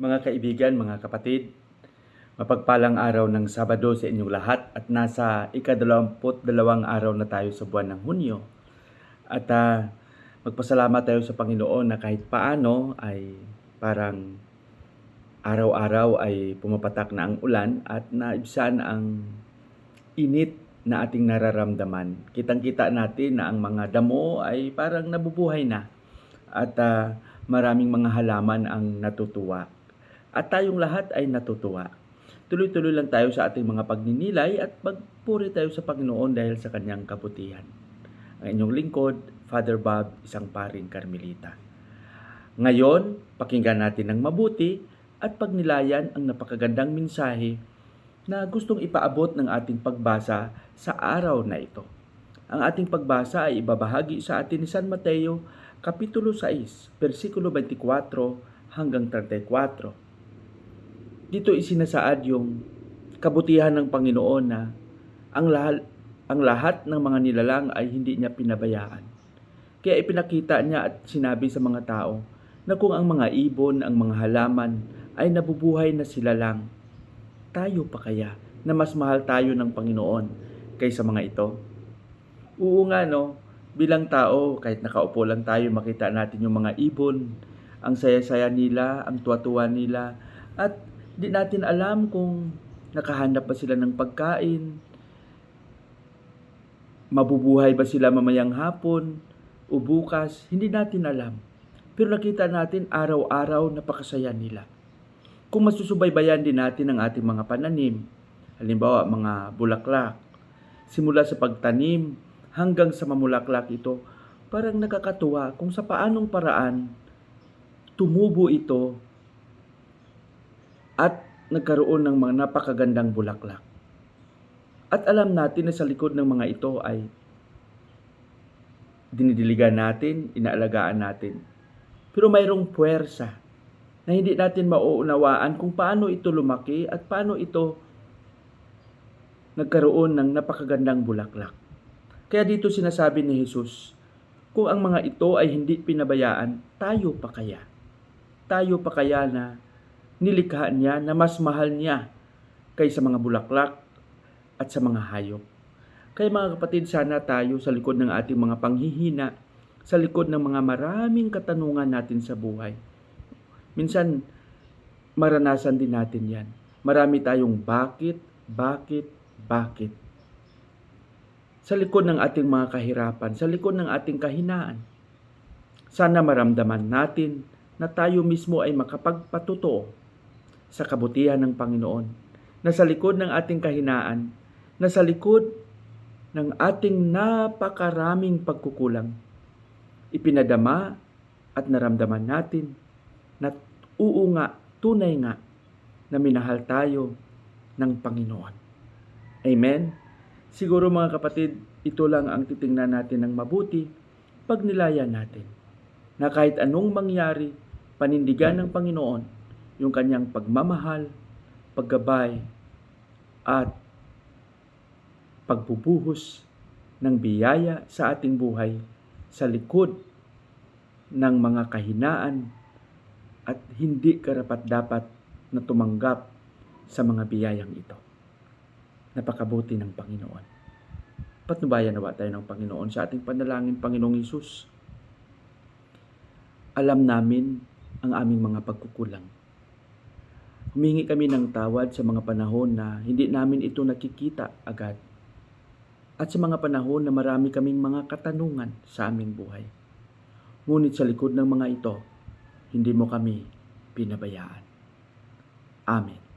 Mga kaibigan, mga kapatid, mapagpalang araw ng Sabado sa inyong lahat at nasa ikadalawamput dalawang araw na tayo sa buwan ng Hunyo. At ah, magpasalamat tayo sa Panginoon na kahit paano ay parang araw-araw ay pumapatak na ang ulan at naibsan ang init na ating nararamdaman. Kitang-kita natin na ang mga damo ay parang nabubuhay na at ah, maraming mga halaman ang natutuwa. At tayong lahat ay natutuwa. Tuloy-tuloy lang tayo sa ating mga pagninilay at magpuri tayo sa Panginoon dahil sa kanyang kabutihan. Ang inyong lingkod, Father Bob, isang paring Carmelita. Ngayon, pakinggan natin ng mabuti at pagnilayan ang napakagandang mensahe na gustong ipaabot ng ating pagbasa sa araw na ito. Ang ating pagbasa ay ibabahagi sa atin ni San Mateo, Kapitulo 6, versikulo 24 hanggang 34. Dito isinasaad yung kabutihan ng Panginoon na ang lahat, ang lahat ng mga nilalang ay hindi niya pinabayaan. Kaya ipinakita niya at sinabi sa mga tao na kung ang mga ibon, ang mga halaman ay nabubuhay na sila lang, tayo pa kaya na mas mahal tayo ng Panginoon kaysa mga ito? Oo nga no, bilang tao, kahit nakaupo lang tayo, makita natin yung mga ibon, ang saya-saya nila, ang tuwa-tuwa nila, at di natin alam kung nakahanap ba sila ng pagkain, mabubuhay ba sila mamayang hapon o bukas, hindi natin alam. Pero nakita natin araw-araw napakasaya nila. Kung masusubaybayan din natin ang ating mga pananim, halimbawa mga bulaklak, simula sa pagtanim hanggang sa mamulaklak ito, parang nakakatuwa kung sa paanong paraan tumubo ito at nagkaroon ng mga napakagandang bulaklak. At alam natin na sa likod ng mga ito ay dinidiligan natin, inaalagaan natin. Pero mayroong puwersa na hindi natin mauunawaan kung paano ito lumaki at paano ito nagkaroon ng napakagandang bulaklak. Kaya dito sinasabi ni Jesus, kung ang mga ito ay hindi pinabayaan, tayo pa kaya? Tayo pa kaya na nilikha niya na mas mahal niya kaysa mga bulaklak at sa mga hayop. Kaya mga kapatid, sana tayo sa likod ng ating mga panghihina, sa likod ng mga maraming katanungan natin sa buhay. Minsan, maranasan din natin yan. Marami tayong bakit, bakit, bakit. Sa likod ng ating mga kahirapan, sa likod ng ating kahinaan. Sana maramdaman natin na tayo mismo ay makapagpatotoo sa kabutihan ng Panginoon. Na sa likod ng ating kahinaan, na sa likod ng ating napakaraming pagkukulang, ipinadama at naramdaman natin na oo nga, tunay nga, na minahal tayo ng Panginoon. Amen? Siguro mga kapatid, ito lang ang titingnan natin ng mabuti pag nilayan natin. Na kahit anong mangyari, panindigan ng Panginoon yung kanyang pagmamahal, paggabay, at pagbubuhos ng biyaya sa ating buhay sa likod ng mga kahinaan at hindi karapat-dapat na tumanggap sa mga biyayang ito. Napakabuti ng Panginoon. Patnubayan nawa tayo ng Panginoon sa ating panalangin, Panginoong Isus. Alam namin ang aming mga pagkukulang. Humingi kami ng tawad sa mga panahon na hindi namin ito nakikita agad at sa mga panahon na marami kaming mga katanungan sa aming buhay. Ngunit sa likod ng mga ito, hindi mo kami pinabayaan. Amen.